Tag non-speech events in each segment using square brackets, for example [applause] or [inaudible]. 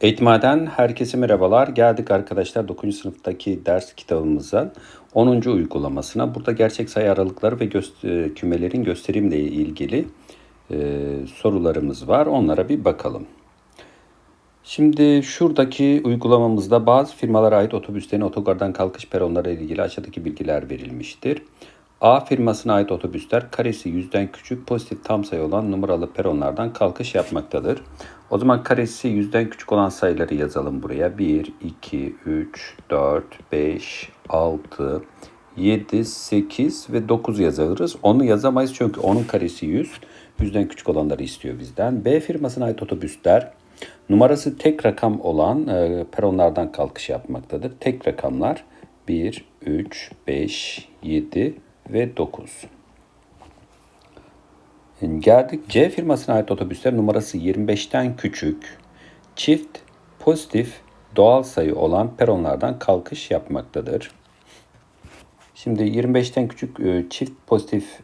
Eğitimhane'den herkese merhabalar. Geldik arkadaşlar 9. sınıftaki ders kitabımızın 10. uygulamasına. Burada gerçek sayı aralıkları ve göst- e, kümelerin gösterimle ilgili e, sorularımız var. Onlara bir bakalım. Şimdi şuradaki uygulamamızda bazı firmalara ait otobüslerin otogardan kalkış peronları ile ilgili aşağıdaki bilgiler verilmiştir. A firmasına ait otobüsler karesi yüzden küçük pozitif tam sayı olan numaralı peronlardan kalkış yapmaktadır. O zaman karesi yüzden küçük olan sayıları yazalım buraya. 1, 2, 3, 4, 5, 6, 7, 8 ve 9 yazarız. Onu yazamayız çünkü onun karesi 100. Yüzden küçük olanları istiyor bizden. B firmasına ait otobüsler numarası tek rakam olan e, peronlardan kalkış yapmaktadır. Tek rakamlar 1, 3, 5, 7 ve 9. Şimdi geldik C firmasına ait otobüsler numarası 25'ten küçük, çift, pozitif, doğal sayı olan peronlardan kalkış yapmaktadır. Şimdi 25'ten küçük e, çift pozitif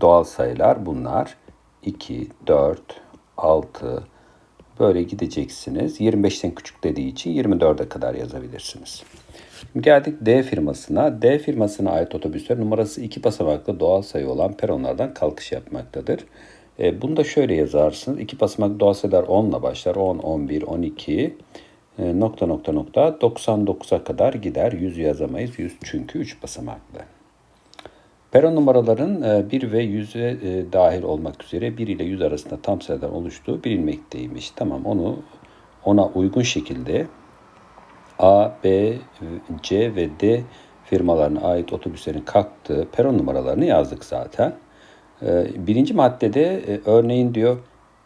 doğal sayılar bunlar. 2, 4, 6 böyle gideceksiniz. 25'ten küçük dediği için 24'e kadar yazabilirsiniz. Geldik D firmasına. D firmasına ait otobüsler numarası 2 basamaklı doğal sayı olan peronlardan kalkış yapmaktadır. E, bunu da şöyle yazarsınız. 2 basamak doğal sayılar 10 ile başlar. 10, 11, 12 e, nokta nokta nokta 99'a kadar gider. 100 yazamayız. 100 çünkü 3 basamaklı. Peron numaraların 1 ve 100'e dahil olmak üzere 1 ile 100 arasında tam sayıdan oluştuğu bilinmekteymiş. Tamam onu ona uygun şekilde A, B, C ve D firmalarına ait otobüslerin kalktığı peron numaralarını yazdık zaten. Ee, birinci maddede e, örneğin diyor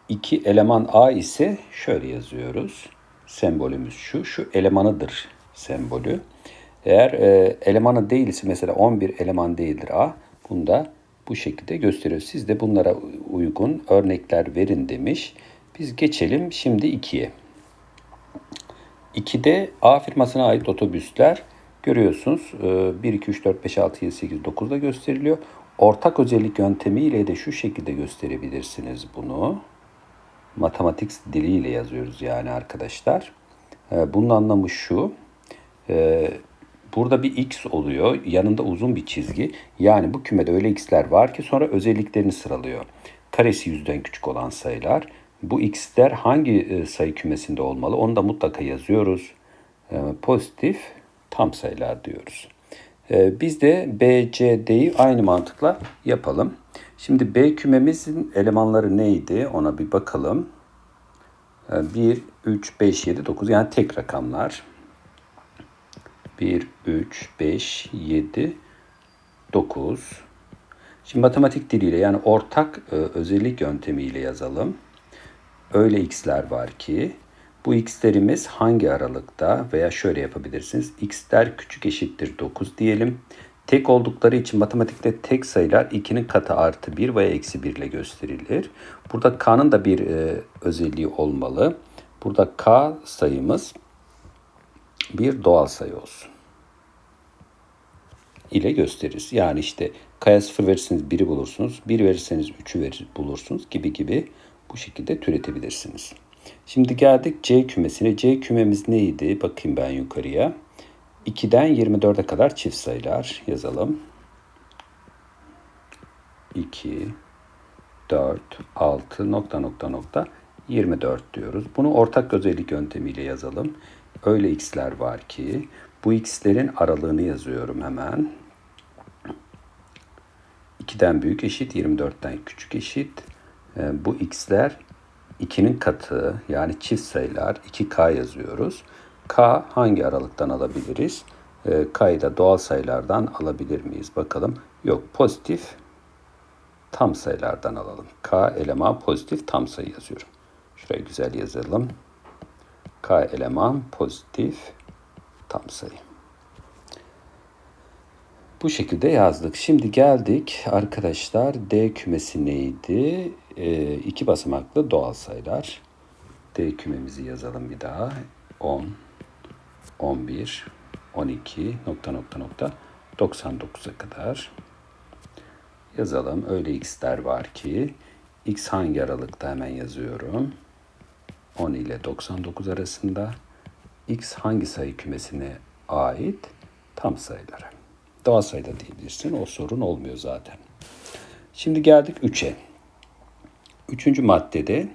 iki eleman A ise şöyle yazıyoruz. Sembolümüz şu, şu elemanıdır sembolü. Eğer e, elemanı değilse mesela 11 eleman değildir A. Bunu da bu şekilde gösteriyor. Siz de bunlara uygun örnekler verin demiş. Biz geçelim şimdi 2'ye. 2'de A firmasına ait otobüsler görüyorsunuz. 1, 2, 3, 4, 5, 6, 7, 8, 9 da gösteriliyor. Ortak özellik yöntemiyle de şu şekilde gösterebilirsiniz bunu. Matematik diliyle yazıyoruz yani arkadaşlar. E, bunun anlamı şu. E, burada bir x oluyor. Yanında uzun bir çizgi. Yani bu kümede öyle x'ler var ki sonra özelliklerini sıralıyor. Karesi yüzden küçük olan sayılar. Bu x'ler hangi e, sayı kümesinde olmalı? Onu da mutlaka yazıyoruz. Pozitif tam sayılar diyoruz. Biz de B, C, D'yi aynı mantıkla yapalım. Şimdi B kümemizin elemanları neydi? Ona bir bakalım. 1, 3, 5, 7, 9 yani tek rakamlar. 1, 3, 5, 7, 9. Şimdi matematik diliyle yani ortak özellik yöntemiyle yazalım. Öyle x'ler var ki bu x'lerimiz hangi aralıkta veya şöyle yapabilirsiniz. x'ler küçük eşittir 9 diyelim. Tek oldukları için matematikte tek sayılar 2'nin katı artı 1 veya eksi 1 ile gösterilir. Burada k'nın da bir e, özelliği olmalı. Burada k sayımız bir doğal sayı olsun. ile gösteririz. Yani işte k'ya 0 verirseniz 1'i bulursunuz. 1 verirseniz 3'ü verir, bulursunuz gibi gibi bu şekilde türetebilirsiniz. Şimdi geldik C kümesine. C kümemiz neydi? Bakayım ben yukarıya. 2'den 24'e kadar çift sayılar yazalım. 2, 4, 6 nokta nokta nokta 24 diyoruz. Bunu ortak özellik yöntemiyle yazalım. Öyle x'ler var ki bu x'lerin aralığını yazıyorum hemen. 2'den büyük eşit 24'ten küçük eşit. Bu x'ler 2'nin katı yani çift sayılar 2k yazıyoruz. K hangi aralıktan alabiliriz? E, K'yı da doğal sayılardan alabilir miyiz? Bakalım. Yok pozitif tam sayılardan alalım. K eleman pozitif tam sayı yazıyorum. Şuraya güzel yazalım. K eleman pozitif tam sayı. Bu şekilde yazdık. Şimdi geldik arkadaşlar D kümesi neydi? E, iki basamaklı doğal sayılar. D kümemizi yazalım bir daha. 10, 11, 12 nokta nokta nokta 99'a kadar yazalım. Öyle x'ler var ki x hangi aralıkta hemen yazıyorum. 10 ile 99 arasında. X hangi sayı kümesine ait? Tam sayılara. Doğal sayıda diyebilirsin. O sorun olmuyor zaten. Şimdi geldik 3'e. Üçüncü maddede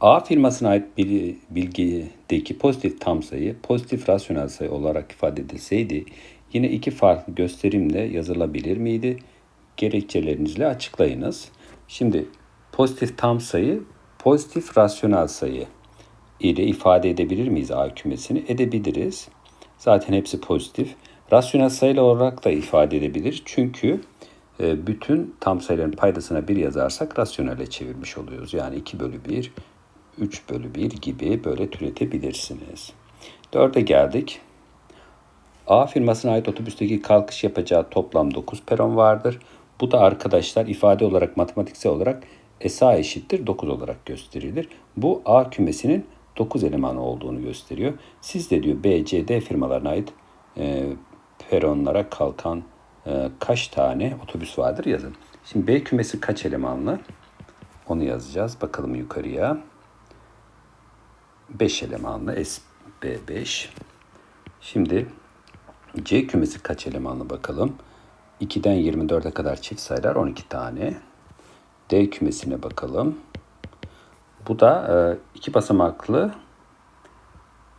A firmasına ait bir bilgideki pozitif tam sayı pozitif rasyonel sayı olarak ifade edilseydi yine iki farklı gösterimle yazılabilir miydi? Gerekçelerinizle açıklayınız. Şimdi pozitif tam sayı pozitif rasyonel sayı ile ifade edebilir miyiz A kümesini? Edebiliriz. Zaten hepsi pozitif. Rasyonel sayılar olarak da ifade edebilir. Çünkü e, bütün tam sayıların paydasına 1 yazarsak rasyonele çevirmiş oluyoruz. Yani 2 bölü 1, 3 bölü 1 gibi böyle türetebilirsiniz. 4'e geldik. A firmasına ait otobüsteki kalkış yapacağı toplam 9 peron vardır. Bu da arkadaşlar ifade olarak matematiksel olarak SA eşittir 9 olarak gösterilir. Bu A kümesinin 9 elemanı olduğunu gösteriyor. Siz de diyor B, C, D firmalarına ait e, peronlara kalkan e, kaç tane otobüs vardır yazın. Şimdi B kümesi kaç elemanlı? Onu yazacağız. Bakalım yukarıya. 5 elemanlı SB5. Şimdi C kümesi kaç elemanlı bakalım. 2'den 24'e kadar çift sayılar 12 tane. D kümesine bakalım. Bu da e, iki basamaklı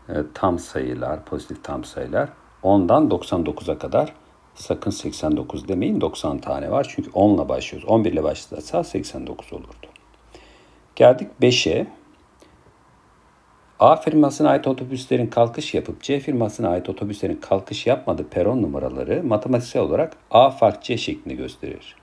e, tam sayılar, pozitif tam sayılar. 10'dan 99'a kadar sakın 89 demeyin 90 tane var. Çünkü 10 ile başlıyoruz. 11 ile başlasa 89 olurdu. Geldik 5'e. A firmasına ait otobüslerin kalkış yapıp C firmasına ait otobüslerin kalkış yapmadığı peron numaraları matematiksel olarak A fark C şeklinde gösterir.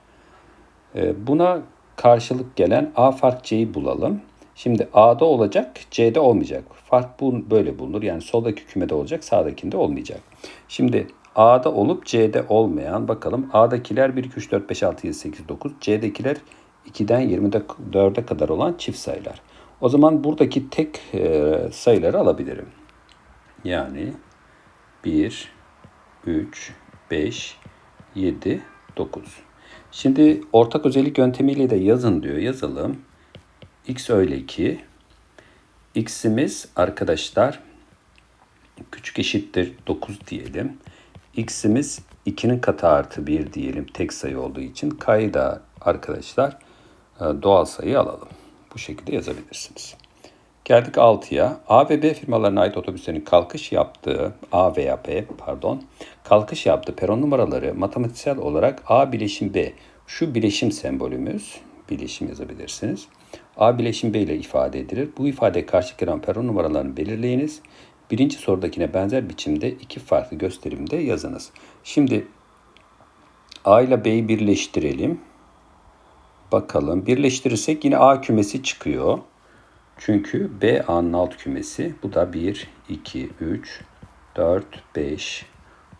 E, buna karşılık gelen A fark C'yi bulalım. Şimdi A'da olacak, C'de olmayacak. Fark bu böyle bulunur. Yani soldaki kümede olacak, sağdakinde olmayacak. Şimdi A'da olup C'de olmayan bakalım. A'dakiler 1, 2, 3, 4, 5, 6, 7, 8, 9. C'dekiler 2'den 24'e kadar olan çift sayılar. O zaman buradaki tek e, sayıları alabilirim. Yani 1, 3, 5, 7, 9. Şimdi ortak özellik yöntemiyle de yazın diyor. Yazalım. X öyle ki x'imiz arkadaşlar küçük eşittir 9 diyelim. x'imiz 2'nin katı artı 1 diyelim tek sayı olduğu için. K'yı da arkadaşlar e, doğal sayı alalım. Bu şekilde yazabilirsiniz. Geldik 6'ya. A ve B firmalarına ait otobüslerin kalkış yaptığı, A veya B pardon, kalkış yaptığı peron numaraları matematiksel olarak A bileşim B. Şu bileşim sembolümüz, bileşim yazabilirsiniz. A bileşim B ile ifade edilir. Bu ifadeye karşı gelen peron numaralarını belirleyiniz. Birinci sorudakine benzer biçimde iki farklı gösterimde yazınız. Şimdi A ile B'yi birleştirelim. Bakalım. Birleştirirsek yine A kümesi çıkıyor. Çünkü B A'nın alt kümesi. Bu da 1, 2, 3, 4, 5,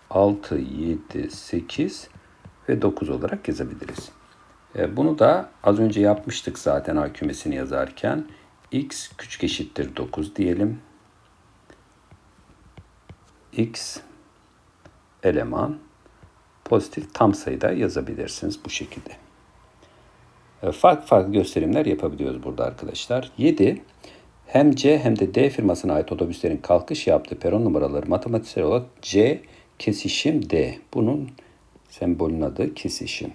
6, 7, 8 ve 9 olarak yazabiliriz. E, bunu da az önce yapmıştık zaten A kümesini yazarken. X küçük eşittir 9 diyelim. X eleman pozitif tam sayıda yazabilirsiniz bu şekilde. E, farklı farklı gösterimler yapabiliyoruz burada arkadaşlar. 7 hem C hem de D firmasına ait otobüslerin kalkış yaptığı peron numaraları matematiksel olarak C kesişim D. Bunun sembolün adı kesişim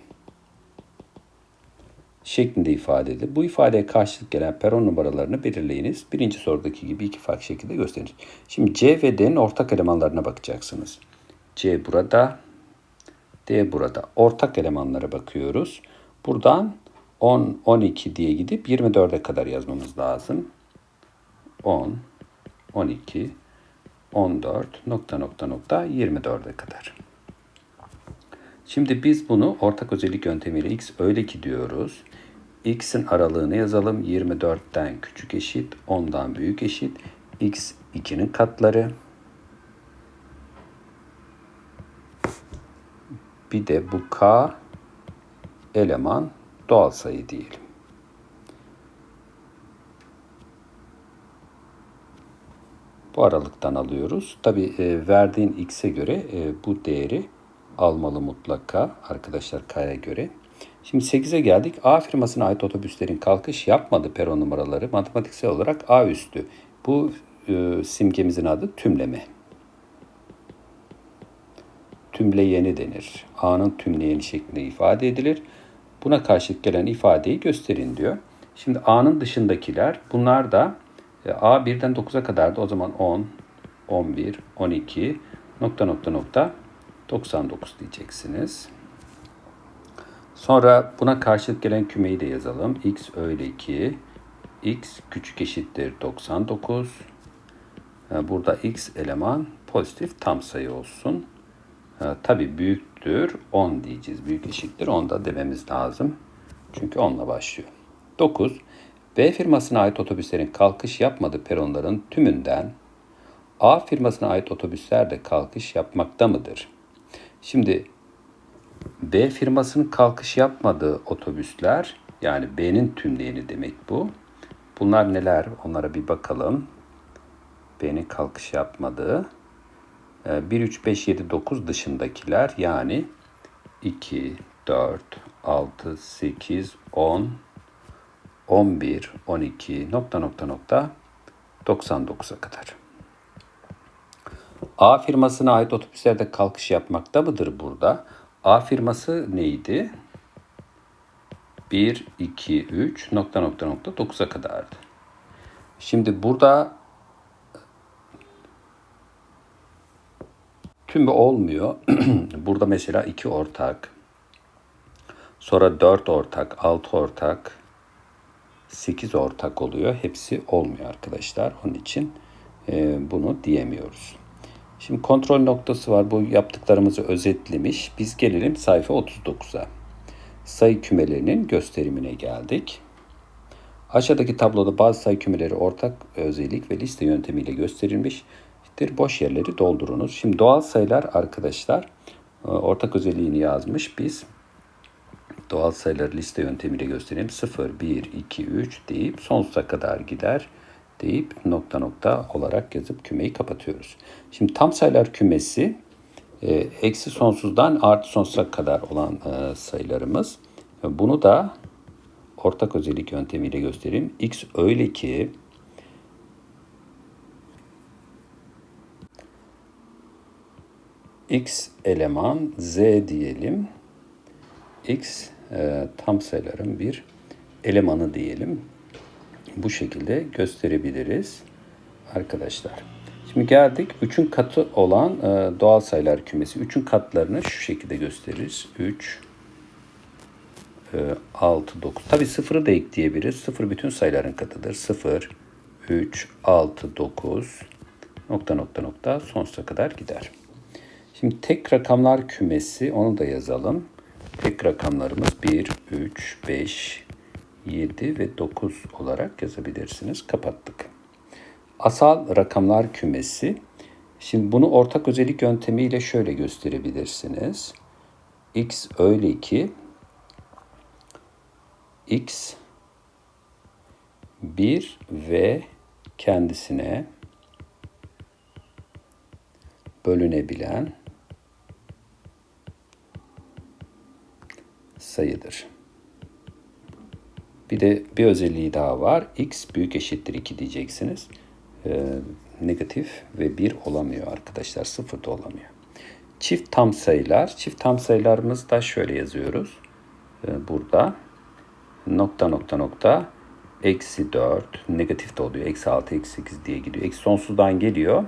şeklinde ifade edilir. Bu ifadeye karşılık gelen peron numaralarını belirleyiniz. Birinci sorudaki gibi iki farklı şekilde gösterir. Şimdi C ve D'nin ortak elemanlarına bakacaksınız. C burada, D burada. Ortak elemanlara bakıyoruz. Buradan 10, 12 diye gidip 24'e kadar yazmamız lazım. 10, 12, 14, nokta nokta nokta 24'e kadar. Şimdi biz bunu ortak özellik yöntemiyle x öyle ki diyoruz. x'in aralığını yazalım. 24'ten küçük eşit, 10'dan büyük eşit. x 2'nin katları. Bir de bu k eleman doğal sayı diyelim. Bu aralıktan alıyoruz. Tabi e, verdiğin x'e göre e, bu değeri almalı mutlaka arkadaşlar K'ya göre. Şimdi 8'e geldik. A firmasına ait otobüslerin kalkış yapmadığı peron numaraları matematiksel olarak A üstü Bu e, simgemizin adı tümleme. Tümleyeni denir. A'nın tümleyeni şeklinde ifade edilir. Buna karşılık gelen ifadeyi gösterin diyor. Şimdi A'nın dışındakiler bunlar da e, A 1'den 9'a kadardı. O zaman 10, 11, 12, nokta nokta nokta 99 diyeceksiniz. Sonra buna karşılık gelen kümeyi de yazalım. x öyle ki x küçük eşittir 99. E, burada x eleman pozitif tam sayı olsun. Tabi büyüktür 10 diyeceğiz. Büyük eşittir 10 da dememiz lazım. Çünkü 10 ile başlıyor. 9. B firmasına ait otobüslerin kalkış yapmadığı peronların tümünden A firmasına ait otobüsler de kalkış yapmakta mıdır? Şimdi B firmasının kalkış yapmadığı otobüsler yani B'nin tümleyeni demek bu. Bunlar neler? Onlara bir bakalım. B'nin kalkış yapmadığı 1, 3, 5, 7, 9 dışındakiler yani 2, 4, 6, 8, 10, 11, 12 nokta nokta nokta 99'a kadar. A firmasına ait otobüslerde kalkış yapmakta mıdır burada? A firması neydi? 1, 2, 3 nokta nokta nokta 9'a kadardı. Şimdi burada tümü olmuyor. [clears throat] burada mesela 2 ortak, sonra 4 ortak, 6 ortak, 8 ortak oluyor. Hepsi olmuyor arkadaşlar. Onun için e, bunu diyemiyoruz. Şimdi kontrol noktası var. Bu yaptıklarımızı özetlemiş. Biz gelelim sayfa 39'a. Sayı kümelerinin gösterimine geldik. Aşağıdaki tabloda bazı sayı kümeleri ortak özellik ve liste yöntemiyle gösterilmiştir. Boş yerleri doldurunuz. Şimdi doğal sayılar arkadaşlar e, ortak özelliğini yazmış. Biz doğal sayıları liste yöntemiyle gösterelim. 0, 1, 2, 3 deyip sonsuza kadar gider deyip nokta nokta olarak yazıp kümeyi kapatıyoruz. Şimdi tam sayılar kümesi e, eksi sonsuzdan artı sonsuza kadar olan e, sayılarımız. Bunu da ortak özellik yöntemiyle göstereyim. X öyle ki X eleman Z diyelim. X e, tam sayıların bir elemanı diyelim bu şekilde gösterebiliriz arkadaşlar. Şimdi geldik 3'ün katı olan e, doğal sayılar kümesi. 3'ün katlarını şu şekilde gösteririz. 3, e, 6, 9. Tabi sıfırı da ekleyebiliriz. Sıfır bütün sayıların katıdır. 0, 3, 6, 9 nokta nokta nokta sonsuza kadar gider. Şimdi tek rakamlar kümesi onu da yazalım. Tek rakamlarımız 1, 3, 5, 7 ve 9 olarak yazabilirsiniz. Kapattık. Asal rakamlar kümesi. Şimdi bunu ortak özellik yöntemiyle şöyle gösterebilirsiniz. X öyle ki X 1 ve kendisine bölünebilen sayıdır. Bir de bir özelliği daha var. X büyük eşittir 2 diyeceksiniz. Ee, negatif ve 1 olamıyor arkadaşlar. 0 da olamıyor. Çift tam sayılar. Çift tam sayılarımız da şöyle yazıyoruz. Ee, burada nokta nokta nokta eksi 4 negatif de oluyor. Eksi 6 eksi 8 diye gidiyor. Eksi sonsuzdan geliyor.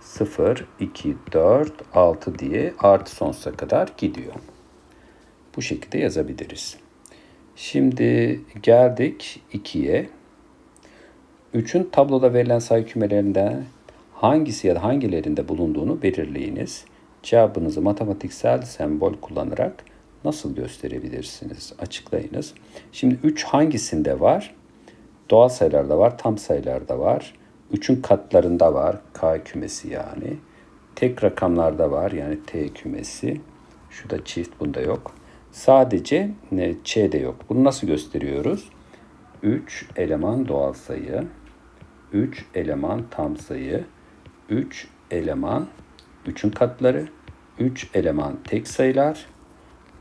0, 2, 4, 6 diye artı sonsuza kadar gidiyor. Bu şekilde yazabiliriz. Şimdi geldik 2'ye. 3'ün tabloda verilen sayı kümelerinden hangisi ya da hangilerinde bulunduğunu belirleyiniz. Cevabınızı matematiksel sembol kullanarak nasıl gösterebilirsiniz? Açıklayınız. Şimdi 3 hangisinde var? Doğal sayılarda var, tam sayılarda var. 3'ün katlarında var, K kümesi yani. Tek rakamlarda var yani T kümesi. Şu da çift, bunda yok. Sadece Ç de yok. Bunu nasıl gösteriyoruz? 3 eleman doğal sayı, 3 eleman tam sayı, 3 eleman 3'ün katları, 3 eleman tek sayılar,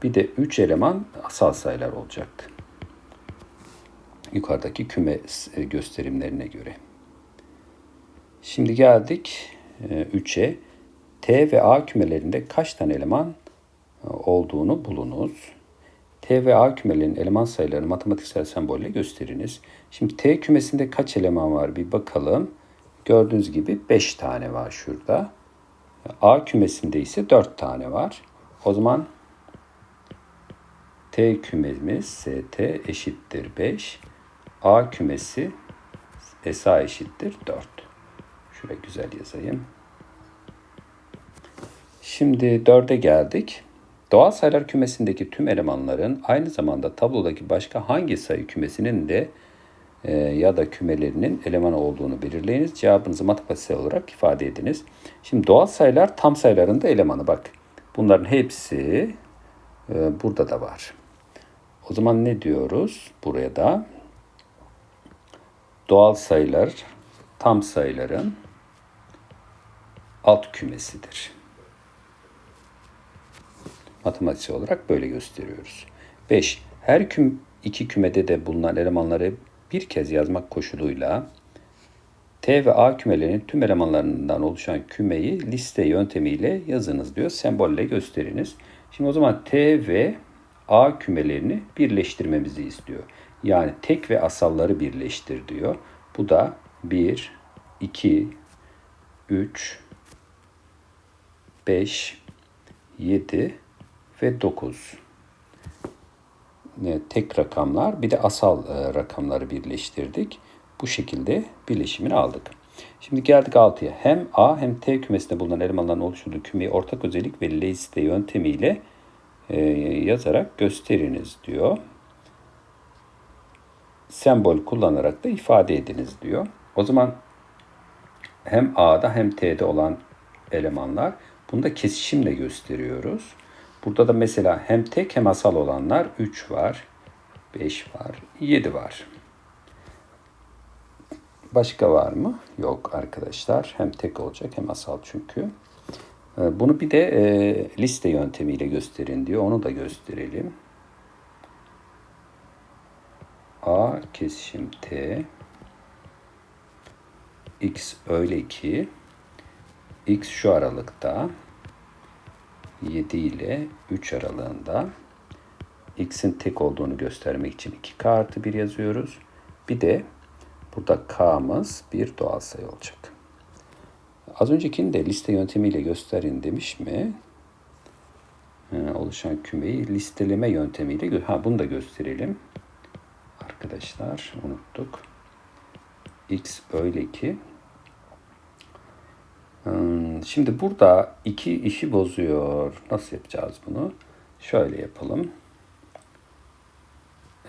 bir de 3 eleman asal sayılar olacaktı. Yukarıdaki küme e, gösterimlerine göre. Şimdi geldik 3'e. T ve A kümelerinde kaç tane eleman e, olduğunu bulunuz. T ve A kümelerinin eleman sayılarını matematiksel sembolle gösteriniz. Şimdi T kümesinde kaç eleman var bir bakalım. Gördüğünüz gibi 5 tane var şurada. A kümesinde ise 4 tane var. O zaman T kümemiz ST eşittir 5. A kümesi SA eşittir 4. Şöyle güzel yazayım. Şimdi 4'e geldik. Doğal sayılar kümesindeki tüm elemanların aynı zamanda tablodaki başka hangi sayı kümesinin de e, ya da kümelerinin eleman olduğunu belirleyiniz. Cevabınızı matematiksel olarak ifade ediniz. Şimdi doğal sayılar tam sayıların da elemanı bak. Bunların hepsi e, burada da var. O zaman ne diyoruz buraya da? Doğal sayılar tam sayıların alt kümesidir. Matematiksel olarak böyle gösteriyoruz. 5. Her küm, iki kümede de bulunan elemanları bir kez yazmak koşuluyla T ve A kümelerinin tüm elemanlarından oluşan kümeyi liste yöntemiyle yazınız diyor. Sembolle gösteriniz. Şimdi o zaman T ve A kümelerini birleştirmemizi istiyor. Yani tek ve asalları birleştir diyor. Bu da 1, 2, 3, 5, 7 ve 9. Tek rakamlar bir de asal e, rakamları birleştirdik. Bu şekilde birleşimini aldık. Şimdi geldik 6'ya. Hem A hem T kümesinde bulunan elemanların oluşturduğu kümeyi ortak özellik ve liste yöntemiyle e, yazarak gösteriniz diyor. Sembol kullanarak da ifade ediniz diyor. O zaman hem A'da hem T'de olan elemanlar bunu da kesişimle gösteriyoruz. Burada da mesela hem tek hem asal olanlar 3 var, 5 var, 7 var. Başka var mı? Yok arkadaşlar. Hem tek olacak hem asal çünkü. Ee, bunu bir de e, liste yöntemiyle gösterin diyor. Onu da gösterelim. A kesişim T X öyle ki X şu aralıkta 7 ile 3 aralığında x'in tek olduğunu göstermek için 2k artı 1 yazıyoruz. Bir de burada k'mız bir doğal sayı olacak. Az öncekini de liste yöntemiyle gösterin demiş mi? Ee, oluşan kümeyi listeleme yöntemiyle ha bunu da gösterelim. Arkadaşlar unuttuk. x öyle ki Hmm, şimdi burada iki işi bozuyor. Nasıl yapacağız bunu? Şöyle yapalım.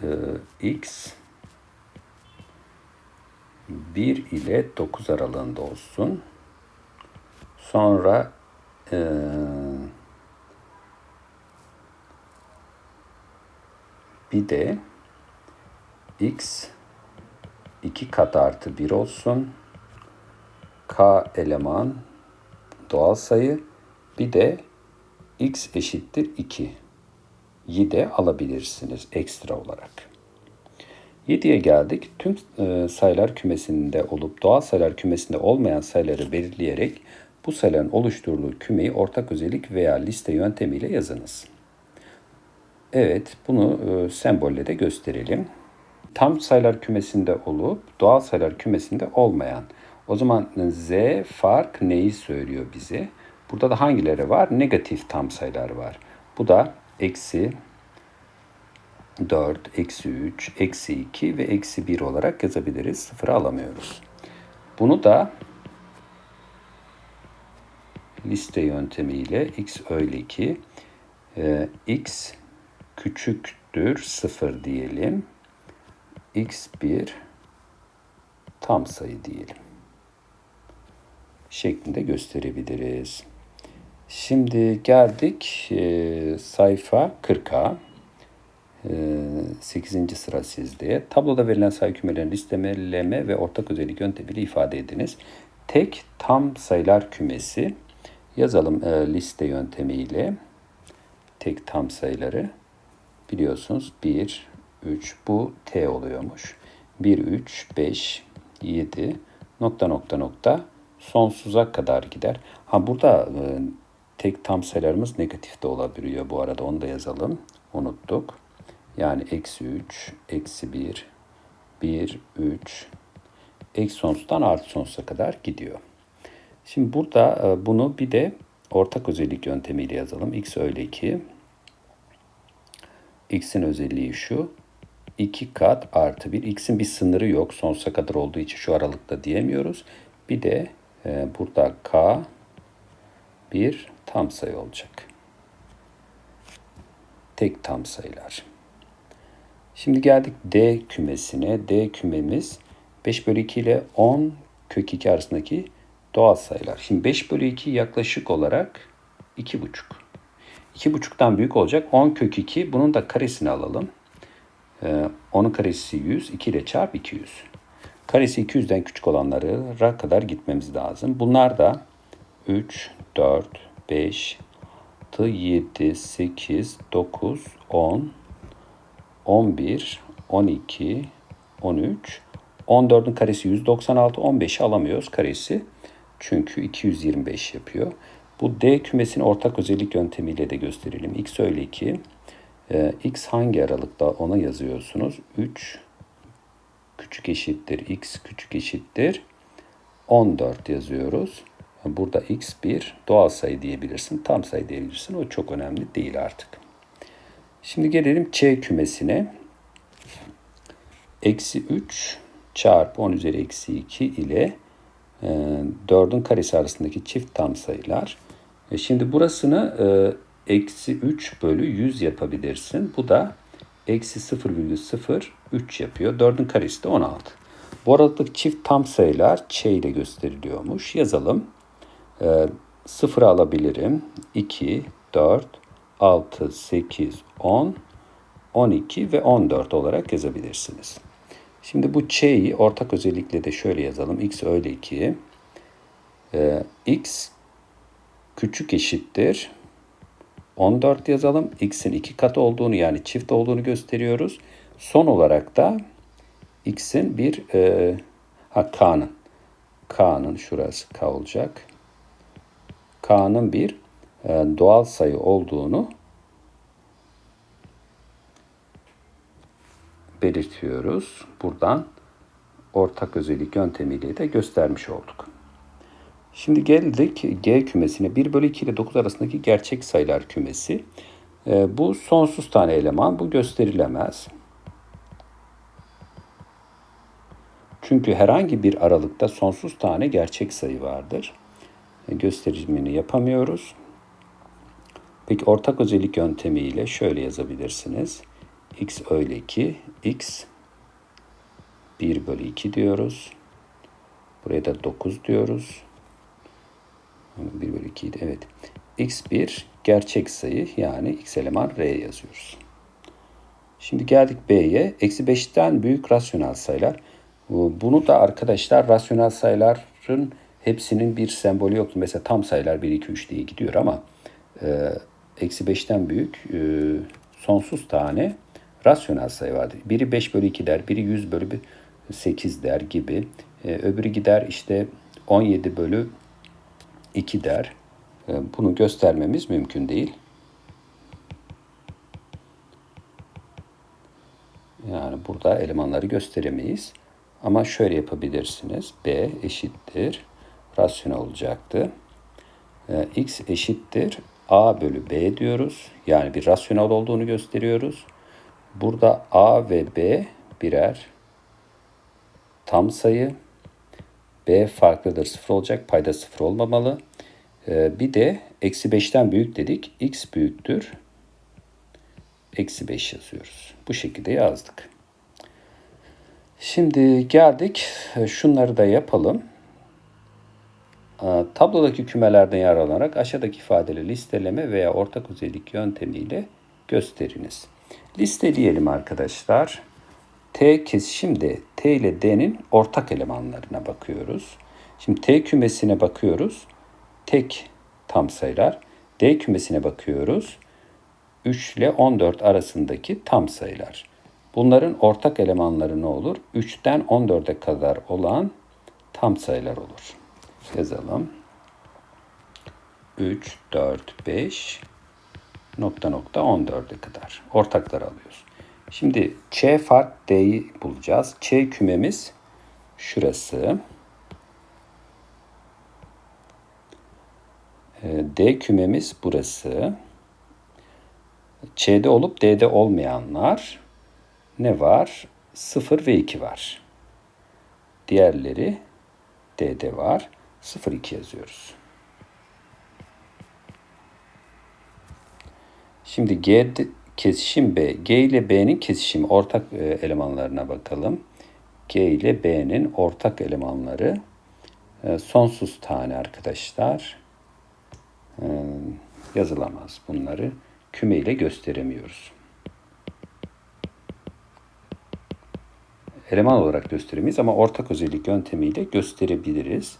Ee, x 1 ile 9 aralığında olsun. Sonra e, bir de x 2 kat artı 1 olsun k eleman doğal sayı bir de x eşittir 2 yi de alabilirsiniz ekstra olarak. 7'ye geldik. Tüm e, sayılar kümesinde olup doğal sayılar kümesinde olmayan sayıları belirleyerek bu sayıların oluşturduğu kümeyi ortak özellik veya liste yöntemiyle yazınız. Evet, bunu e, sembolle de gösterelim. Tam sayılar kümesinde olup doğal sayılar kümesinde olmayan o zaman Z fark neyi söylüyor bize? Burada da hangileri var? Negatif tam sayılar var. Bu da eksi 4, eksi 3, eksi 2 ve eksi 1 olarak yazabiliriz. Sıfırı alamıyoruz. Bunu da liste yöntemiyle x öyle ki e, x küçüktür 0 diyelim. x1 tam sayı diyelim şeklinde gösterebiliriz. Şimdi geldik e, sayfa 40'a. E, 8. sıra sizde. Tabloda verilen sayı kümelerini listemeleme ve ortak özellik yöntemiyle ifade ediniz. Tek tam sayılar kümesi yazalım e, liste yöntemiyle. Tek tam sayıları biliyorsunuz 1, 3 bu T oluyormuş. 1, 3, 5, 7 nokta nokta nokta sonsuza kadar gider. Ha burada e, tek tam sayılarımız negatif de olabiliyor bu arada onu da yazalım. Unuttuk. Yani eksi 3, eksi 1, 1, 3, eksi sonsuzdan artı sonsuza kadar gidiyor. Şimdi burada e, bunu bir de ortak özellik yöntemiyle yazalım. x öyle ki x'in özelliği şu. 2 kat artı 1. x'in bir sınırı yok. Sonsuza kadar olduğu için şu aralıkta diyemiyoruz. Bir de e, burada k bir tam sayı olacak. Tek tam sayılar. Şimdi geldik D kümesine. D kümemiz 5 bölü 2 ile 10 kök 2 arasındaki doğal sayılar. Şimdi 5 bölü 2 yaklaşık olarak 2,5. 2,5'tan büyük olacak. 10 kök 2. Bunun da karesini alalım. Ee, 10'un karesi 100. 2 ile çarp 200. Karesi 200'den küçük olanlara kadar gitmemiz lazım. Bunlar da 3, 4, 5, 6, 7, 8, 9, 10, 11, 12, 13, 14'ün karesi 196, 15'i alamıyoruz karesi. Çünkü 225 yapıyor. Bu D kümesini ortak özellik yöntemiyle de gösterelim. X öyle ki e, X hangi aralıkta ona yazıyorsunuz. 3 küçük eşittir X küçük eşittir 14 yazıyoruz. Burada X bir doğal sayı diyebilirsin. Tam sayı diyebilirsin. O çok önemli değil artık. Şimdi gelelim C kümesine. Eksi 3 çarpı 10 üzeri eksi 2 ile e, 4'ün karesi arasındaki çift tam sayılar. E şimdi burasını e, eksi 3 bölü 100 yapabilirsin. Bu da eksi 0,03 yapıyor. 4'ün karesi de 16. Bu aralıklık çift tam sayılar Ç ile gösteriliyormuş. Yazalım. E, 0 alabilirim. 2, 4, 6, 8, 10, 12 ve 14 olarak yazabilirsiniz. Şimdi bu Ç'yi ortak özellikle de şöyle yazalım. X öyle ki e, X küçük eşittir 14 yazalım. X'in iki katı olduğunu yani çift olduğunu gösteriyoruz. Son olarak da X'in bir e, ha K'nın K'nın şurası K olacak. K'nın bir e, doğal sayı olduğunu belirtiyoruz. Buradan ortak özellik yöntemiyle de göstermiş olduk. Şimdi geldik G kümesine. 1 bölü 2 ile 9 arasındaki gerçek sayılar kümesi. E, bu sonsuz tane eleman. Bu gösterilemez. Çünkü herhangi bir aralıkta sonsuz tane gerçek sayı vardır. E, gösterimini yapamıyoruz. Peki ortak özellik yöntemiyle şöyle yazabilirsiniz. x öyle ki x 1 bölü 2 diyoruz. Buraya da 9 diyoruz. 1 bölü 2 idi. Evet. x1 gerçek sayı yani x eleman r yazıyoruz. Şimdi geldik b'ye. Eksi 5'ten büyük rasyonel sayılar. Bunu da arkadaşlar rasyonel sayıların hepsinin bir sembolü yoktu. Mesela tam sayılar 1, 2, 3 diye gidiyor ama e, eksi 5'ten büyük e, sonsuz tane rasyonel sayı vardır. Biri 5 bölü 2 der, biri 100 bölü 8 der gibi. E, öbürü gider işte 17 bölü 2 der. Bunu göstermemiz mümkün değil. Yani burada elemanları gösteremeyiz. Ama şöyle yapabilirsiniz. B eşittir. Rasyonel olacaktı. E, X eşittir. A bölü B diyoruz. Yani bir rasyonel olduğunu gösteriyoruz. Burada A ve B birer tam sayı. B farklıdır sıfır olacak. Payda sıfır olmamalı. Ee, bir de eksi 5'ten büyük dedik. X büyüktür. Eksi 5 yazıyoruz. Bu şekilde yazdık. Şimdi geldik. Şunları da yapalım. Ee, tablodaki kümelerden yararlanarak aşağıdaki ifadeleri listeleme veya ortak özellik yöntemiyle gösteriniz. Listeleyelim arkadaşlar. T kes şimdi T ile D'nin ortak elemanlarına bakıyoruz. Şimdi T kümesine bakıyoruz. Tek tam sayılar. D kümesine bakıyoruz. 3 ile 14 arasındaki tam sayılar. Bunların ortak elemanları ne olur? 3'ten 14'e kadar olan tam sayılar olur. Yazalım. 3, 4, 5 nokta nokta 14'e kadar. Ortakları alıyoruz. Şimdi Ç fark D'yi bulacağız. Ç kümemiz şurası. Ee, D kümemiz burası. Ç'de olup D'de olmayanlar ne var? 0 ve 2 var. Diğerleri D'de var. 0, 2 yazıyoruz. Şimdi G kesişim B. G ile B'nin kesişimi ortak e, elemanlarına bakalım. G ile B'nin ortak elemanları e, sonsuz tane arkadaşlar. E, yazılamaz bunları. Küme ile gösteremiyoruz. Eleman olarak gösteremeyiz ama ortak özellik yöntemiyle gösterebiliriz.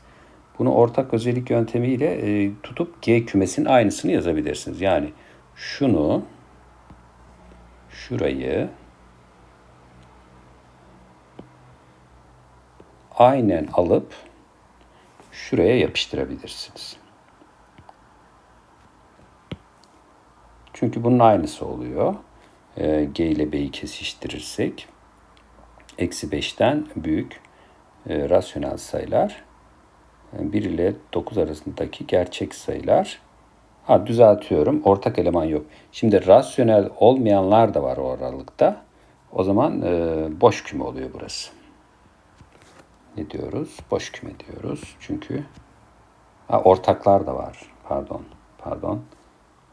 Bunu ortak özellik yöntemiyle e, tutup G kümesinin aynısını yazabilirsiniz. Yani şunu şurayı aynen alıp şuraya yapıştırabilirsiniz. Çünkü bunun aynısı oluyor. E, G ile B'yi kesiştirirsek eksi 5'ten büyük e, rasyonel sayılar 1 ile 9 arasındaki gerçek sayılar Ha düzeltiyorum. Ortak eleman yok. Şimdi rasyonel olmayanlar da var o aralıkta. O zaman e, boş küme oluyor burası. Ne diyoruz? Boş küme diyoruz. Çünkü ha, ortaklar da var. Pardon. Pardon.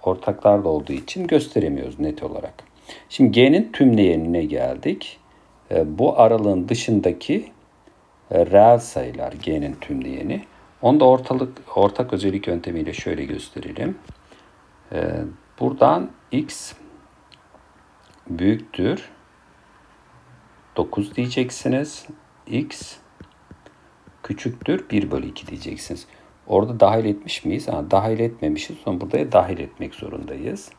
Ortaklar da olduğu için gösteremiyoruz net olarak. Şimdi G'nin tümleyenine geldik. E, bu aralığın dışındaki e, reel sayılar G'nin tümleyeni. Onu da ortalık, ortak özellik yöntemiyle şöyle gösterelim. Ee, buradan x büyüktür 9 diyeceksiniz. x küçüktür 1 bölü 2 diyeceksiniz. Orada dahil etmiş miyiz? Ha, dahil etmemişiz. Sonra burada dahil etmek zorundayız.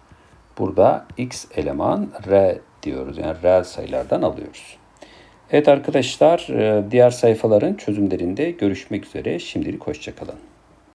Burada x eleman r diyoruz. Yani reel sayılardan alıyoruz. Evet arkadaşlar diğer sayfaların çözümlerinde görüşmek üzere. Şimdilik hoşçakalın.